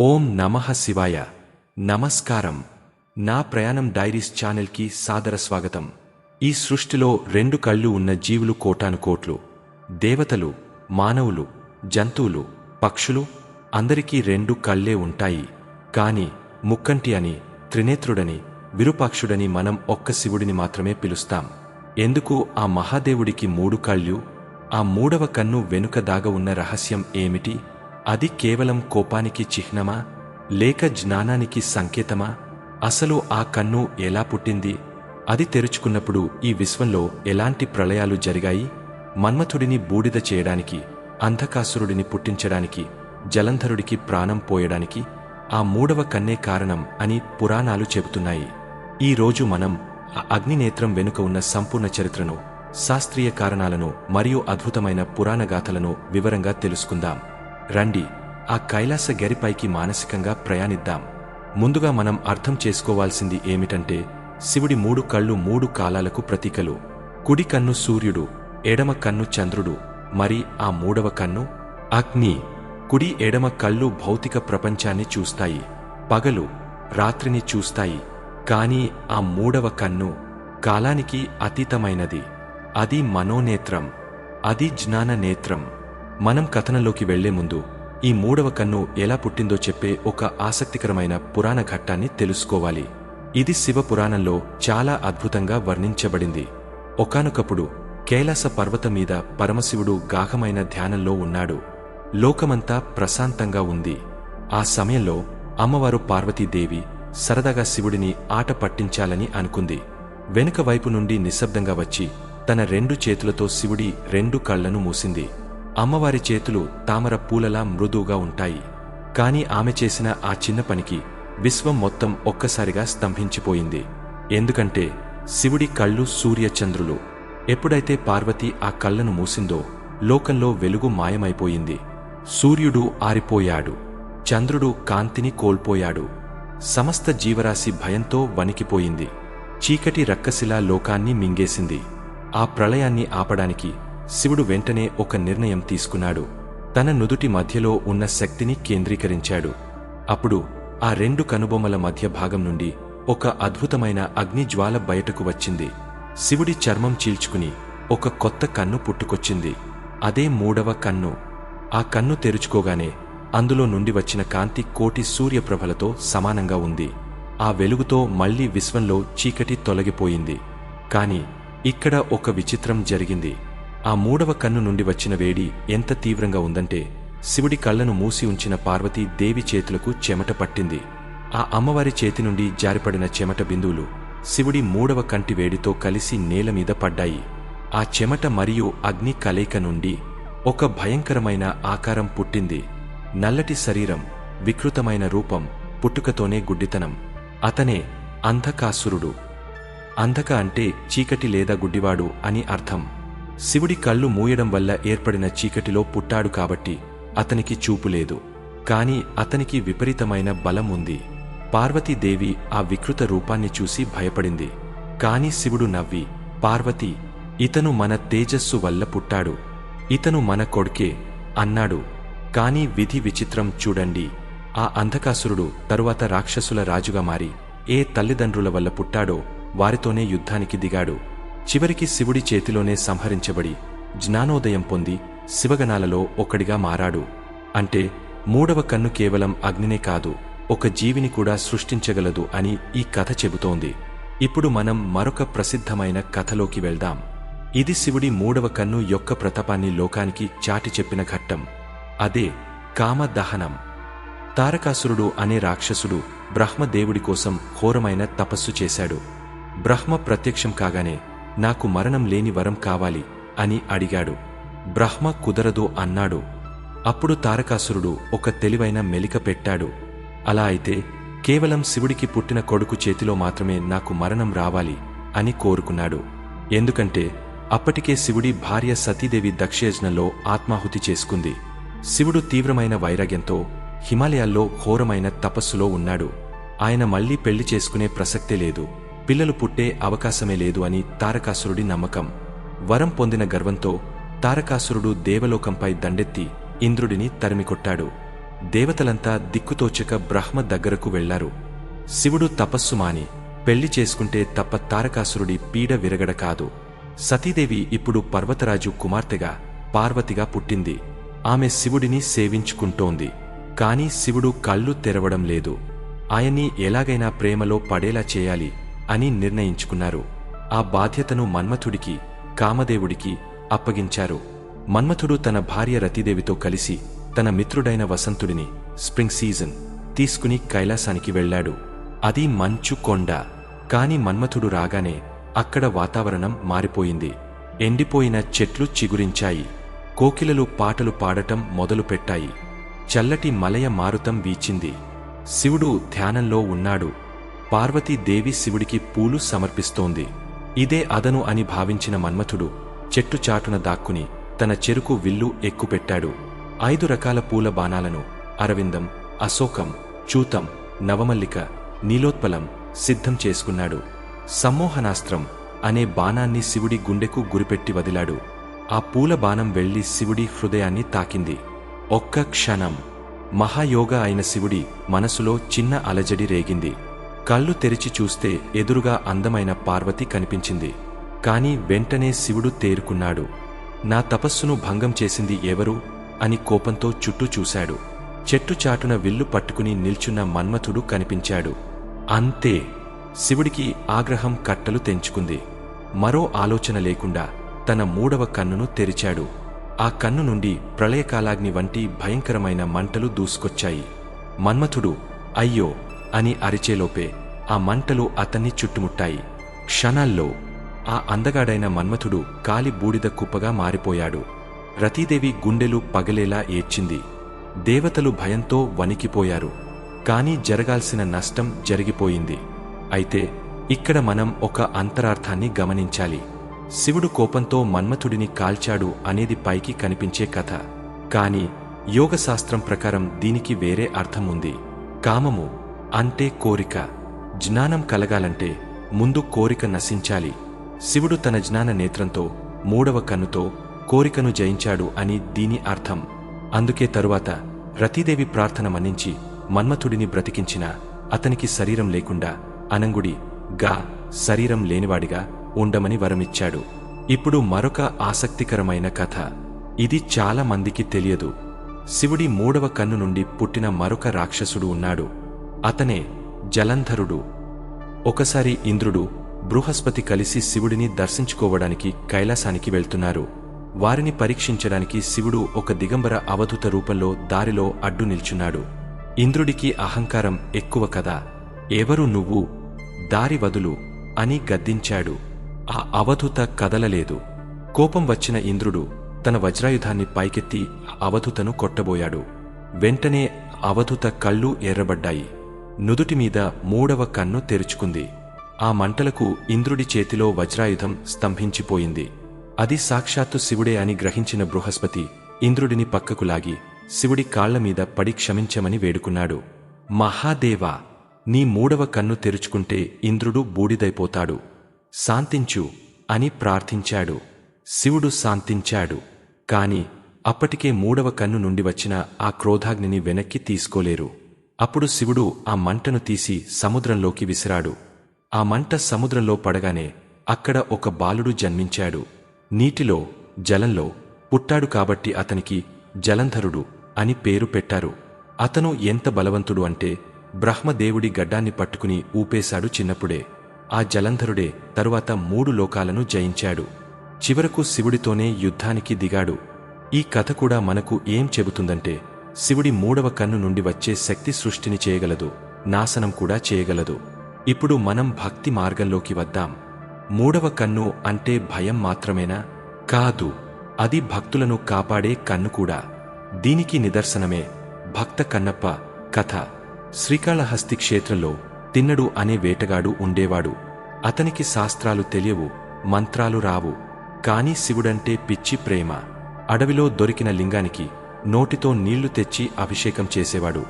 ఓం నమః శివాయ. నమస్కారం. నా ప్రయాణం డైరీస్ ఛానల్కి సాదర స్వాగతం. ఈ సృష్టిలో రెండు కళ్ళు ఉన్న జీవులు కోటాను కోట్లు. దేవతలు మానవులు జంతువులు పక్షులు అందరికీ రెండు కళ్ళే ఉంటాయి. కాని ముక్కంటి అని త్రినేత్రుడని విరుపాక్షుడని మనం ఒక్క శివుడిని మాత్రమే పిలుస్తాం. ఎందుకు ఆ మహాదేవుడికి మూడు కళ్ళు? ఆ మూడవ కన్ను వెనుక దాగ ఉన్న రహస్యం ఏమిటి? అది కేవలం కోపానికి చిహ్నమా? లేక జ్ఞానానికి సంకేతమా? అసలు ఆ కన్ను ఎలా పుట్టింది? అది తెరుచుకున్నప్పుడు ఈ విశ్వంలో ఎలాంటి ప్రళయాలు జరిగాయి? మన్మథుడిని బూడిద చేయడానికి అంధకాసురుడిని పుట్టించడానికి జలంధరుడికి ప్రాణం పోయడానికి ఆ మూడవ కన్నే కారణం అని పురాణాలు చెబుతున్నాయి. ఈ రోజు మనం ఆ అగ్నినేత్రం వెనుక ఉన్న సంపూర్ణ చరిత్రను శాస్త్రీయ కారణాలను మరియు అద్భుతమైన పురాణగాథలను వివరంగా తెలుసుకుందాం. రండి ఆ కైలాస గరిపైకి మానసికంగా ప్రయాణిద్దాం. ముందుగా మనం అర్థం చేసుకోవాల్సింది ఏమిటంటే శివుడి మూడు కళ్ళు మూడు కాలాలకు ప్రతీకలు. కుడి కన్ను సూర్యుడు ఎడమ కన్ను చంద్రుడు మరి ఆ మూడవ కన్ను? అగ్ని. కుడి ఎడమ కళ్ళు భౌతిక ప్రపంచాన్ని చూస్తాయి. పగలు రాత్రిని చూస్తాయి. కాని ఆ మూడవ కన్ను కాలానికి అతీతమైనది. అది మనోనేత్రం. అది జ్ఞాన నేత్రం మనం కథనంలోకి వెళ్ళే ముందు ఈ మూడవ కన్ను ఎలా పుట్టిందో చెప్పే ఒక ఆసక్తికరమైన పురాణ ఘట్టాన్ని తెలుసుకోవాలి. ఇది శివ పురాణంలో చాలా అద్భుతంగా వర్ణించబడింది. ఒకానొకప్పుడు కైలాస పర్వతం మీద పరమశివుడు గాఢమైన ధ్యానంలో ఉన్నాడు. లోకమంతా ప్రశాంతంగా ఉంది. ఆ సమయంలో అమ్మవారు పార్వతీదేవి సరదాగా శివుడిని ఆట పట్టించాలని అనుకుంది. వెనుక వైపు నుండి నిశ్శబ్దంగా వచ్చి తన రెండు చేతులతో శివుడి రెండు కళ్ళను మూసింది. అమ్మవారి చేతులు తామర పూలలా మృదువుగా ఉంటాయి. కాని ఆమె చేసిన ఆ చిన్న పనికి విశ్వం మొత్తం ఒక్కసారిగా స్తంభించిపోయింది. ఎందుకంటే శివుడి కళ్ళు సూర్యచంద్రులు. ఎప్పుడైతే పార్వతి ఆ కళ్ళను మూసిందో లోకంలో వెలుగు మాయమైపోయింది. సూర్యుడు ఆరిపోయాడు. చంద్రుడు కాంతిని కోల్పోయాడు. సమస్త జీవరాశి భయంతో వణికిపోయింది. చీకటి రక్కసిలా లోకాన్ని మింగేసింది. ఆ ప్రళయాన్ని ఆపడానికి శివుడు వెంటనే ఒక నిర్ణయం తీసుకున్నాడు. తన నుదుటి మధ్యలో ఉన్న శక్తిని కేంద్రీకరించాడు. అప్పుడు ఆ రెండు కనుబొమ్మల మధ్య భాగం నుండి ఒక అద్భుతమైన అగ్నిజ్వాల బయటకు వచ్చింది. శివుడి చర్మం చీల్చుకుని ఒక కొత్త కన్ను పుట్టుకొచ్చింది. అదే మూడవ కన్ను. ఆ కన్ను తెరుచుకోగానే అందులో నుండి వచ్చిన కాంతి కోటి సూర్యప్రభలతో సమానంగా ఉంది. ఆ వెలుగుతో మళ్ళీ విశ్వంలో చీకటి తొలగిపోయింది. కాని ఇక్కడ ఒక విచిత్రం జరిగింది. ఆ మూడవ కన్ను నుండి వచ్చిన వేడి ఎంత తీవ్రంగా ఉందంటే శివుడి కళ్ళను మూసి ఉంచిన పార్వతీ దేవి చేతులకు చెమట పట్టింది. ఆ అమ్మవారి చేతి నుండి జారిపడిన చెమట బిందువులు శివుడి మూడవ కంటి వేడితో కలిసి నేల మీద పడ్డాయి. ఆ చెమట మరియు అగ్ని కలయిక నుండి ఒక భయంకరమైన ఆకారం పుట్టింది. నల్లటి శరీరం వికృతమైన రూపం పుట్టుకతోనే గుడ్డితనం. అతనే అంధకాసురుడు. అంధక అంటే చీకటి లేదా గుడ్డివాడు అని అర్థం. శివుడి కళ్ళు మూయడం వల్ల ఏర్పడిన చీకటిలో పుట్టాడు కాబట్టి అతనికి చూపు లేదు. కాని అతనికి విపరీతమైన బలం ఉంది. పార్వతీదేవి ఆ వికృత రూపాన్ని చూసి భయపడింది. కాని శివుడు నవ్వి పార్వతి ఇతను మన తేజస్సు వల్ల పుట్టాడు. ఇతను మన కొడుకే అన్నాడు. కాని విధి విచిత్రం చూడండి. ఆ అంధకాసురుడు తరువాత రాక్షసుల రాజుగా మారి ఏ తల్లిదండ్రుల వల్ల పుట్టాడో వారితోనే యుద్ధానికి దిగాడు. చివరికి శివుడి చేతిలోనే సంహరించబడి జ్ఞానోదయం పొంది శివగణాలలో ఒకడిగా మారాడు. అంటే మూడవ కన్ను కేవలం అగ్నినే కాదు ఒక జీవిని కూడా సృష్టించగలదు అని ఈ కథ చెబుతోంది. ఇప్పుడు మనం మరొక ప్రసిద్ధమైన కథలోకి వెళ్దాం. ఇది శివుడి మూడవ కన్ను యొక్క ప్రతాపాన్ని లోకానికి చాటి చెప్పిన ఘట్టం. అదే కామదహనం. తారకాసురుడు అనే రాక్షసుడు బ్రహ్మదేవుడి కోసం ఘోరమైన తపస్సు చేశాడు. బ్రహ్మ ప్రత్యక్షం కాగానే నాకు మరణం లేని వరం కావాలి అని అడిగాడు. బ్రహ్మ కుదరదు అన్నాడు. అప్పుడు తారకాసురుడు ఒక తెలివైన మెలిక పెట్టాడు. అలా అయితే కేవలం శివుడికి పుట్టిన కొడుకు చేతిలో మాత్రమే నాకు మరణం రావాలి అని కోరుకున్నాడు. ఎందుకంటే అప్పటికే శివుడి భార్య సతీదేవి దక్షయజ్ఞంలో ఆత్మాహుతి చేసుకుంది. శివుడు తీవ్రమైన వైరాగ్యంతో హిమాలయాల్లో ఘోరమైన తపస్సులో ఉన్నాడు. ఆయన మళ్ళీ పెళ్ళి చేసుకునే ప్రసక్తే లేదు. పిల్లలు పుట్టే అవకాశమే లేదు అని తారకాసురుడి నమ్మకం. వరం పొందిన గర్వంతో తారకాసురుడు దేవలోకంపై దండెత్తి ఇంద్రుడిని తరిమికొట్టాడు. దేవతలంతా దిక్కుతోచక బ్రహ్మ దగ్గరకు వెళ్ళారు. శివుడు తపస్సు మాని పెళ్ళి చేసుకుంటే తప్ప తారకాసురుడి పీడ విరగడ కాదు. సతీదేవి ఇప్పుడు పర్వతరాజు కుమార్తెగా పార్వతిగా పుట్టింది. ఆమె శివుడిని సేవించుకుంటోంది. కాని శివుడు కళ్ళు తెరవడం లేదు. ఆయన్ని ఎలాగైనా ప్రేమలో పడేలా చేయాలి. అని నిర్ణయించుకున్నారు. ఆ బాధ్యతను మన్మథుడికి కామదేవుడికి అప్పగించారు. మన్మథుడు తన భార్య రతిదేవితో కలిసి తన మిత్రుడైన వసంతుడిని స్ప్రింగ్ సీజన్ తీసుకుని కైలాసానికి వెళ్ళాడు. అది మంచు కొండ. కాని మన్మథుడు రాగానే అక్కడ వాతావరణం మారిపోయింది. ఎండిపోయిన చెట్లు చిగురించాయి. కోకిలలు పాటలు పాడటం మొదలుపెట్టాయి. చల్లటి మలయ మారుతం వీచింది. శివుడు ధ్యానంలో ఉన్నాడు. పార్వతీదేవి శివుడికి పూలు సమర్పిస్తోంది. ఇదే అదను అని భావించిన మన్మథుడు చెట్టు చాటున దాక్కుని తన చెరుకు విల్లు ఎక్కుపెట్టాడు. ఐదు రకాల పూల బాణాలను అరవిందం అశోకం చూతం నవమల్లిక నీలోత్పలం సిద్ధం చేసుకున్నాడు. సమ్మోహనాస్త్రం అనే బాణాన్ని శివుడి గుండెకు గురిపెట్టి వదిలాడు. ఆ పూల బాణం వెళ్ళి శివుడి హృదయాన్ని తాకింది. ఒక్క క్షణం మహాయోగ అయిన శివుడి మనసులో చిన్న అలజడి రేగింది. కళ్ళు తెరిచి చూస్తే ఎదురుగా అందమైన పార్వతి కనిపించింది. కాని వెంటనే శివుడు తేరుకున్నాడు. నా తపస్సును భంగం చేసింది ఎవరు? అని కోపంతో చుట్టూ చూశాడు. చెట్టు చాటున విల్లు పట్టుకుని నిల్చున్న మన్మథుడు కనిపించాడు. అంతే. శివుడికి ఆగ్రహం కట్టలు తెంచుకుంది. మరో ఆలోచన లేకుండా తన మూడవ కన్నును తెరిచాడు. ఆ కన్ను నుండి ప్రళయకాలాగ్ని వంటి భయంకరమైన మంటలు దూసుకొచ్చాయి. మన్మథుడు అయ్యో! అని అరిచేలోపే ఆ మంటలు అతన్ని చుట్టుముట్టాయి. క్షణాల్లో ఆ అందగాడైన మన్మథుడు కాలి బూడిద కుప్పగా మారిపోయాడు. రతీదేవి గుండెలు పగలేలా ఏడ్చింది. దేవతలు భయంతో వణికిపోయారు. కాని జరగాల్సిన నష్టం జరిగిపోయింది. అయితే ఇక్కడ మనం ఒక అంతరార్థాన్ని గమనించాలి. శివుడు కోపంతో మన్మథుడిని కాల్చాడు అనేది పైకి కనిపించే కథ. కాని యోగశాస్త్రం ప్రకారం దీనికి వేరే అర్థం ఉంది కామము అంటే కోరిక. జ్ఞానం కలగాలంటే ముందు కోరిక నశించాలి. శివుడు తన జ్ఞాన నేత్రంతో మూడవ కన్నుతో కోరికను జయించాడు అని దీని అర్థం. అందుకే తరువాత రతీదేవి ప్రార్థన మన్నించి మన్మథుడిని బ్రతికించిన అతనికి శరీరం లేకుండా అనంగుడి గా శరీరం లేనివాడిగా ఉండమని వరమిచ్చాడు. ఇప్పుడు మరొక ఆసక్తికరమైన కథ. ఇది చాలా మందికి తెలియదు. శివుడి మూడవ కన్ను నుండి పుట్టిన మరొక రాక్షసుడు ఉన్నాడు. అతనే జలంధరుడు. ఒకసారి ఇంద్రుడు బృహస్పతి కలిసి శివుడిని దర్శించుకోవడానికి కైలాసానికి వెళ్తున్నారు. వారిని పరీక్షించడానికి శివుడు ఒక దిగంబర అవధూత రూపంలో దారిలో అడ్డు నిల్చున్నాడు. ఇంద్రుడికి అహంకారం ఎక్కువ కదా. ఎవరు నువ్వు? దారి వదులు అని గద్దించాడు. ఆ అవధూత కదలలేదు. కోపం వచ్చిన ఇంద్రుడు తన వజ్రాయుధాన్ని పైకెత్తి అవధూతను కొట్టబోయాడు. వెంటనే అవధూత కళ్ళు ఎర్రబడ్డాయి. నుదుటి మీద మూడవ కన్ను తెరుచుకుంది. ఆ మంటలకు ఇంద్రుడి చేతిలో వజ్రాయుధం స్తంభించిపోయింది. అది సాక్షాత్తు శివుడే అని గ్రహించిన బృహస్పతి ఇంద్రుడిని పక్కకు లాగి శివుడి కాళ్ళ మీద పడి క్షమించమని వేడుకున్నాడు. మహాదేవా నీ మూడవ కన్ను తెరుచుకుంటే ఇంద్రుడు బూడిదైపోతాడు. శాంతించు అని ప్రార్థించాడు. శివుడు శాంతించాడు. కాని అప్పటికే మూడవ కన్ను నుండి వచ్చిన ఆ క్రోధాగ్నిని వెనక్కి తీసుకోలేరు. అప్పుడు శివుడు ఆ మంటను తీసి సముద్రంలోకి విసిరాడు. ఆ మంట సముద్రంలో పడగానే అక్కడ ఒక బాలుడు జన్మించాడు. నీటిలో జలంలో పుట్టాడు కాబట్టి అతనికి జలంధరుడు అని పేరు పెట్టారు. అతను ఎంత బలవంతుడు అంటే బ్రహ్మదేవుడి గడ్డాన్ని పట్టుకుని ఊపేశాడు చిన్నప్పుడే. ఆ జలంధరుడే తరువాత మూడు లోకాలను జయించాడు. చివరకు శివుడితోనే యుద్ధానికి దిగాడు. ఈ కథ కూడా మనకు ఏం చెబుతుందంటే శివుడి మూడవ కన్ను నుండి వచ్చే శక్తి సృష్టిని చేయగలదు నాశనం కూడా చేయగలదు. ఇప్పుడు మనం భక్తి మార్గంలోకి వద్దాం. మూడవ కన్ను అంటే భయం మాత్రమేనా? కాదు అది భక్తులను కాపాడే కన్ను కూడా. దీనికి నిదర్శనమే భక్త కన్నప్ప కథ. శ్రీకాళహస్తి క్షేత్రంలో తిన్నడు అనే వేటగాడు ఉండేవాడు. అతనికి శాస్త్రాలు తెలియవు మంత్రాలు రావు. కాని శివుడంటే పిచ్చి ప్రేమ. అడవిలో దొరికిన లింగానికి నోటితో నీళ్ళు తెచ్చి అభిషేకం చేసేవాడు.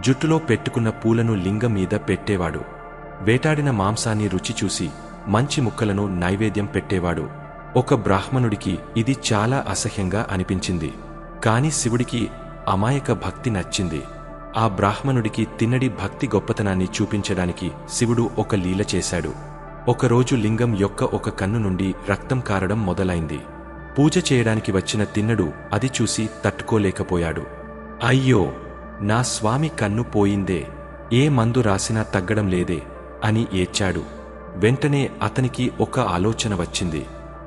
జుట్టులో పెట్టుకున్న పూలను లింగం మీద పెట్టేవాడు. వేటాడిన మాంసాన్ని రుచి చూసి మంచి ముక్కలను నైవేద్యం పెట్టేవాడు. ఒక బ్రాహ్మణుడికి ఇది చాలా అసహ్యంగా అనిపించింది. కాని శివుడికి అమాయక భక్తి నచ్చింది. ఆ బ్రాహ్మణుడికి తిన్నడి భక్తి గొప్పతనాన్ని చూపించడానికి శివుడు ఒక లీల చేశాడు. ఒకరోజు లింగం యొక్క ఒక కన్ను నుండి రక్తం కారడం మొదలైంది. పూజ చేయడానికి వచ్చిన తిన్నడు అది చూసి తట్టుకోలేకపోయాడు. అయ్యో నా స్వామి కన్ను పోయిందే ఏ మందు రాసినా తగ్గడం లేదే అని ఏడ్చాడు. వెంటనే అతనికి ఒక ఆలోచన వచ్చింది.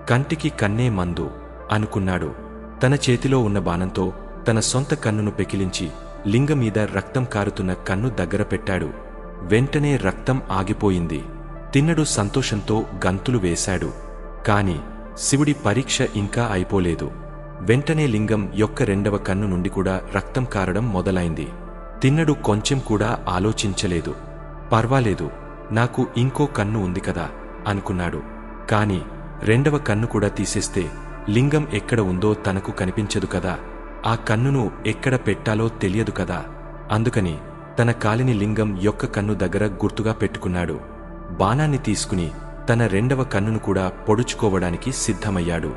కంటికి కన్నే మందు అనుకున్నాడు. తన చేతిలో ఉన్న బాణంతో తన సొంత కన్నును పెకిలించి లింగ మీద రక్తం కారుతున్న కన్ను దగ్గర పెట్టాడు. వెంటనే రక్తం ఆగిపోయింది. తిన్నడు సంతోషంతో గంతులు వేశాడు. కాని శివుడి పరీక్ష ఇంకా అయిపోలేదు. వెంటనే లింగం యొక్క రెండవ కన్ను నుండి కూడా రక్తం కారడం మొదలైంది. తిన్నడు కొంచెం కూడా ఆలోచించలేదు. పర్వాలేదు నాకు ఇంకో కన్ను ఉంది కదా అనుకున్నాడు. కాని రెండవ కన్ను కూడా తీసేస్తే లింగం ఎక్కడ ఉందో తనకు కనిపించదు కదా ఆ కన్నును ఎక్కడ పెట్టాలో తెలియదు కదా. అందుకని తన కాలిని లింగం యొక్క కన్ను దగ్గర గుర్తుగా పెట్టుకున్నాడు. బాణాన్ని తీసుకుని తన రెండవ కన్నును కూడా పొడుచుకోవడానికి సిద్ధమయ్యాడు.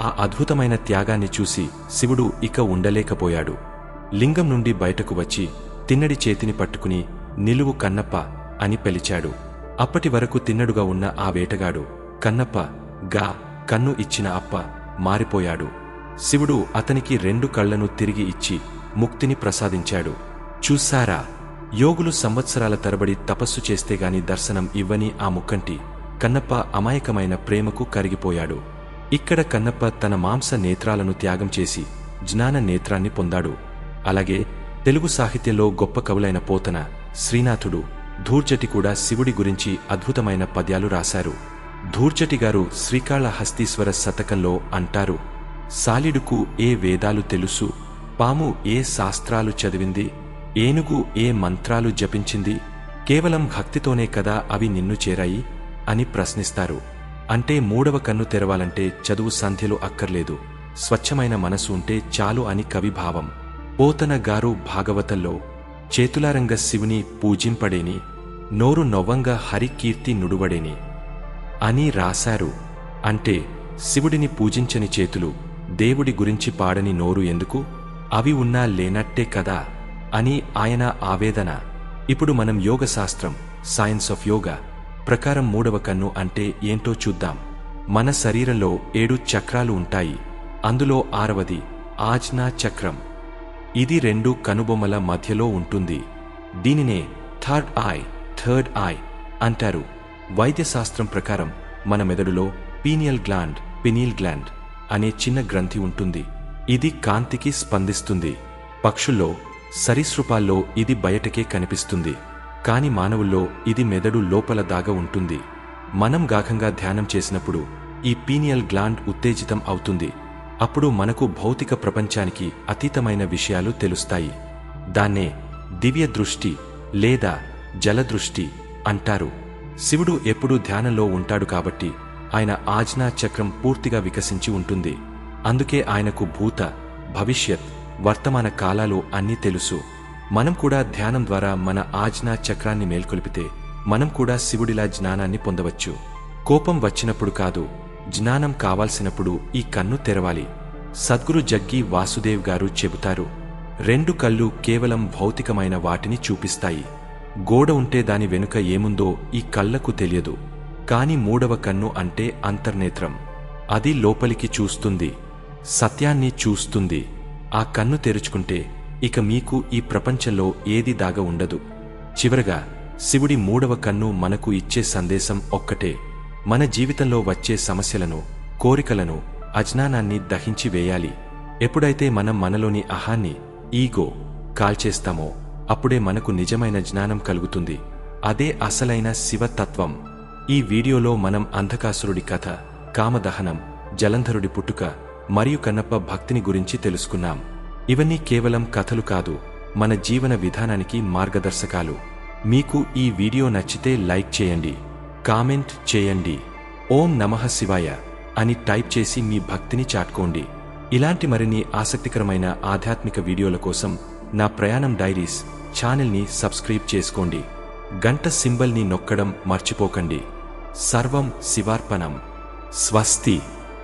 ఆ అద్భుతమైన త్యాగాన్ని చూసి శివుడు ఇక ఉండలేకపోయాడు. లింగం నుండి బయటకు వచ్చి తిన్నడి చేతిని పట్టుకుని నిలువు కన్నప్ప అని పిలిచాడు. అప్పటి వరకు తిన్నడుగా ఉన్న ఆ వేటగాడు కన్నప్ప గా కన్ను ఇచ్చిన అప్ప మారిపోయాడు. శివుడు అతనికి రెండు కళ్ళను తిరిగి ఇచ్చి ముక్తిని ప్రసాదించాడు. చూశారా? యోగులు సంవత్సరాల తరబడి తపస్సు చేస్తే గాని దర్శనం ఇవ్వని ఆ ముక్కంటి కన్నప్ప అమాయకమైన ప్రేమకు కరిగిపోయాడు. ఇక్కడ కన్నప్ప తన మాంస నేత్రాలను త్యాగం చేసి జ్ఞాన నేత్రాన్ని పొందాడు. అలాగే తెలుగు సాహిత్యంలో గొప్ప కవులైన పోతన శ్రీనాథుడు ధూర్జటి కూడా శివుడి గురించి అద్భుతమైన పద్యాలు రాశారు. ధూర్జటి గారు శ్రీకాళహస్తీశ్వర శతకంలో అంటారు సాలిడుకు ఏ వేదాలు తెలుసు పాము ఏ శాస్త్రాలు చదివింది ఏనుగు ఏ మంత్రాలు జపించింది కేవలం భక్తితోనే కదా అవి నిన్ను చేరాయి అని ప్రశ్నిస్తారు. అంటే మూడవ కన్ను తెరవాలంటే చదువు సంధ్యలు అక్కర్లేదు. స్వచ్ఛమైన మనసు ఉంటే చాలు అని కవి భావం. పోతన గారు భాగవతంలో చేతులారంగ శివుని పూజింపడేని నోరు నొవ్వంగా హరికీర్తి నుడువడేని అని రాశారు. అంటే శివుడిని పూజించని చేతులు దేవుడి గురించి పాడని నోరు ఎందుకు? అవి ఉన్నా లేనట్టే కదా అని ఆయన ఆవేదన. ఇప్పుడు మనం యోగ శాస్త్రం సైన్స్ ఆఫ్ యోగా ప్రకారం మూడవ కన్ను అంటే ఏంటో చూద్దాం. మన శరీరంలో ఏడు చక్రాలు ఉంటాయి. అందులో ఆరవది ఆజ్నా చక్రం. ఇది రెండు కనుబొమ్మల మధ్యలో ఉంటుంది. దీనినే థర్డ్ ఐ థర్డ్ ఐ అంటారు. వైద్యశాస్త్రం ప్రకారం మన మెదడులో పీనియల్ గ్లాండ్ పినీల్ గ్లాండ్ అనే చిన్న గ్రంథి ఉంటుంది. ఇది కాంతికి స్పందిస్తుంది. పక్షుల్లో సరీసృపాల్లో ఇది బయటకే కనిపిస్తుంది. కాని మానవుల్లో ఇది మెదడు లోపల దాగా ఉంటుంది. మనం గాఘంగా ధ్యానం చేసినప్పుడు ఈ పీనియల్ గ్లాండ్ ఉత్తేజితం అవుతుంది. అప్పుడు మనకు భౌతిక ప్రపంచానికి అతీతమైన విషయాలు తెలుస్తాయి. దాన్నే దివ్య దృష్టి లేదా జలదృష్టి అంటారు. శివుడు ఎప్పుడూ ధ్యానంలో ఉంటాడు కాబట్టి ఆయన ఆజ్ఞా చక్రం పూర్తిగా వికసించి ఉంటుంది. అందుకే ఆయనకు భూత భవిష్యత్ వర్తమాన కాలాలు అన్నీ తెలుసు. మనం కూడా ధ్యానం ద్వారా మన ఆజ్ఞా చక్రాన్ని మేల్కొలిపితే మనం కూడా శివుడిలా జ్ఞానాన్ని పొందవచ్చు. కోపం వచ్చినప్పుడు కాదు జ్ఞానం కావాల్సినప్పుడు ఈ కన్ను తెరవాలి. సద్గురు జగ్గి వాసుదేవ్ గారు చెబుతారు రెండు కళ్ళు కేవలం భౌతికమైన వాటిని చూపిస్తాయి. గోడ ఉంటే దాని వెనుక ఏముందో ఈ కళ్ళకు తెలియదు. కాని మూడవ కన్ను అంటే అంతర్నేత్రం. అది లోపలికి చూస్తుంది సత్యాన్ని చూస్తుంది. ఆ కన్ను తెరుచుకుంటే ఇక మీకు ఈ ప్రపంచంలో ఏది దాగ ఉండదు. చివరగా శివుడి మూడవ కన్ను మనకు ఇచ్చే సందేశం ఒక్కటే. మన జీవితంలో వచ్చే సమస్యలను కోరికలను అజ్ఞానాన్ని దహించి వేయాలి. ఎప్పుడైతే మనం మనలోని అహాన్ని ఈగో కాల్చేస్తామో అప్పుడే మనకు నిజమైన జ్ఞానం కలుగుతుంది. అదే అసలైన శివతత్వం. ఈ వీడియోలో మనం అంధకాసురుడి కథ కామదహనం జలంధరుడి పుట్టుక మరియు కన్నప్ప భక్తిని గురించి తెలుసుకున్నాం. ఇవన్నీ కేవలం కథలు కాదు మన జీవన విధానానికి మార్గదర్శకాలు. మీకు ఈ వీడియో నచ్చితే లైక్ చేయండి కామెంట్ చేయండి. ఓం నమః శివాయ అని టైప్ చేసి మీ భక్తిని చాటుకోండి. ఇలాంటి మరిన్ని ఆసక్తికరమైన ఆధ్యాత్మిక వీడియోల కోసం నా ప్రయాణం డైరీస్ ఛానల్ని సబ్స్క్రైబ్ చేసుకోండి. గంట సింబల్ని నొక్కడం మర్చిపోకండి. సర్వం శివార్పణం. స్వస్తి.